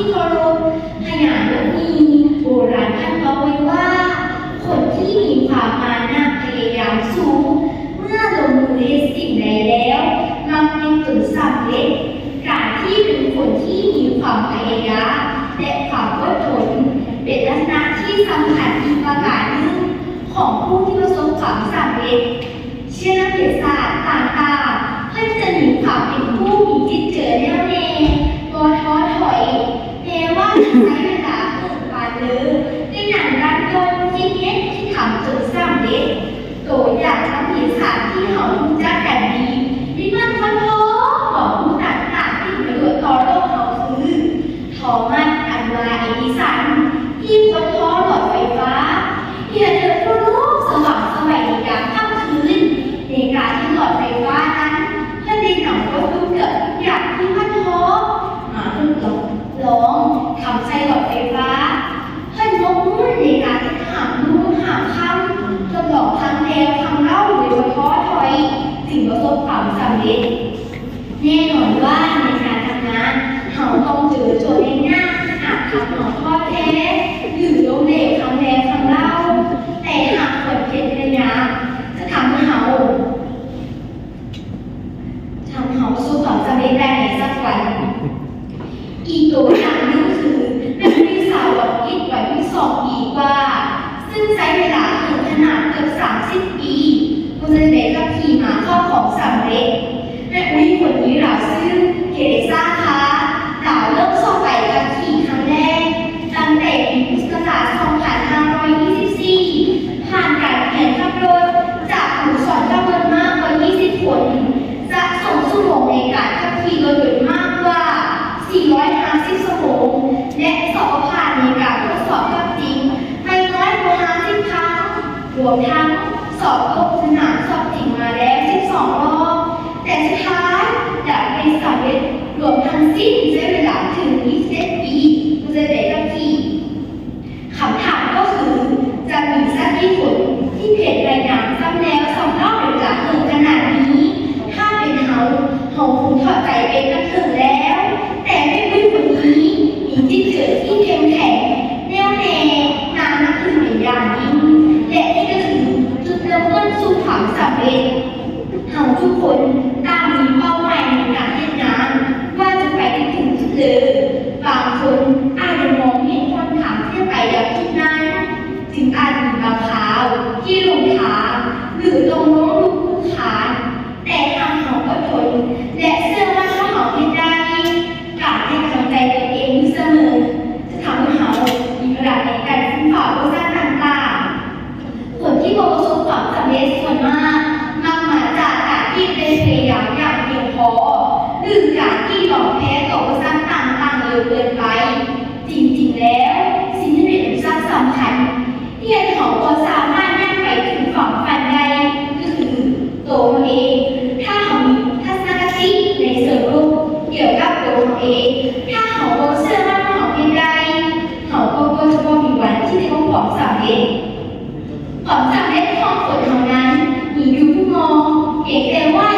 ที่เคารพขยันและมีโบราณท่านบอกไว้ว่า คนที่มีความมานะพยายามสูง เมื่อลงมือเฮ็ดสิ่งใดแล้วมักยังจนสำเร็จการที่เป็นคนที่มีความพยายามและความอดทนเป็นลักษณะที่สำคัญอีกประการหนึ่งของผู้ที่ประสบความสำเร็จ เชื่อนักวิทยาศาสตร์ต่างๆเพื่อจะมีความเป็นผู้มีจิตเจอแน่วแน่บ่ท้อถอยแม้ว่าจะใช้เวลาเพิ่มปานเลยในหนังรันยนต์ที่เน็ตที่ทำจนสำเร็จ ตัวอย่างนักวิทยาศาสตร์ที่เขารู้จักกันดีที่มันคนท้อบอกผู้ต่างๆที่ประโยชน์ต่อโลกเขาคือทอมัสอันวาเอดิสัน ที่คนท้อหลอดไฟฟ้าที่จะเดินทั่วโลกสว่างสวัยในยามค่ำคืน ในการที่หลอดไฟฟ้านั้นเพื่อในหนังรถดูเกิดทุกอย่างที่มันท้อมาทดลองลองทำใส่หลอดไฟฟ้า เพื่อนยกมือในการที่ถามลูกหามคำทดลองทำแล้วทำเล่าโดยท้อถอยจึงประสบค วามสำเร็จแน่นอนว่าในการทำงานเขาต้องเจอโจทย์ยากๆอาจทำหนอทอดแท้หรือล้มเหลวทำแล้วทำเล่า แต่หากคนเพียรพยายามจะทำให้เราทำให้เราประสบความสำเร็จได้ในสักวัน อีกตัวอย่างหนึงคือนักวิชาวัดกิจไว้ที่สองปีกว่า ซึ่งใช้เวลาถึงขนาดเกือบ30 ปีคุณจะได้กับขี่ม้าเข้าของสำเร็จ แม่อุ้ยคนนี้เราชื่อเกเรซ่าคะเราเริ่มสอบไปกับขี่ครั้งแรก ตั้งแต่ปีพุทธศักราช2524 ผ่านการแข่งขับรถจากครูสอนจำนวนมากกว่า 20 คนจะส่งชั่วโมงในการขับขี่รถยนต์มากกว่า 450ชั่วโมง และสอบผ่านในการทดสอบขับจริงไม่น้อยกว่า 50 ครั้ง รวมทั้งสอบลงสนามสอบจริงมาแล้ว 12 รอบ แต่สุดท้ายอยากเป็นสำเร็จรวมทั้งสิ้นใช้เวลาถึง27ปีเพื่อจะได้ขับขี่คำถามก็คือจะมีสักกี่คนที่เพจรายงานซ้ำแล้วซ้ำเล่าเป็นหลักถึงขนาดนี้ ถ้าเป็นเฮาเฮาคงถอดใจเป็นนักถึงแล้ว แต่ไม่เป็นคนนี้มีจิตเกิดที่เข้มแข็งแน่วแน่นานนักถึงเป็นอย่างยิ่ง วิตเขาทุกคนต่างมีเป้าหมายในการเล่นน้ำว่าจะไปได้ถึงจุดหรือบางคนอาจจะมองเห็นคนถามที่ไปอยางจุดนั้นจึงอาจมีบางคราวที่ลงขาหรือตรงน้องลุกคู่ขาแต่ทางเขาก็ทนและเสื้อว่าเขาเขาไม่ได้การให้กำลังใจตัวเองเสมอจะทำให้เขามีกระดาในการขึ้นฝ่าโครงสร้างต่างๆผลที่ประสบความสำเร็จส่วนมาก จากที่หลอกแพ้ตกซ้ำต่างต่างเร็วเกินไป จริงๆแล้ว สิ่งที่เป็นซัสำคัญที่จะขอควสามารถนั่งไปถึงฝั่งฝันได้ก็คือตัวเอง ถ้าเขามีทัศนคติในเชิงลบเกี่ยวกับตัวเอง ถ้าเขาเชื่อมั่นเขาเพียงใดเขาก็ก็จะมีวันที่ได้พบความสำเองความสำเร็จของคนเนั้นมีอยู่ทุกมองเพีงแต่ว่า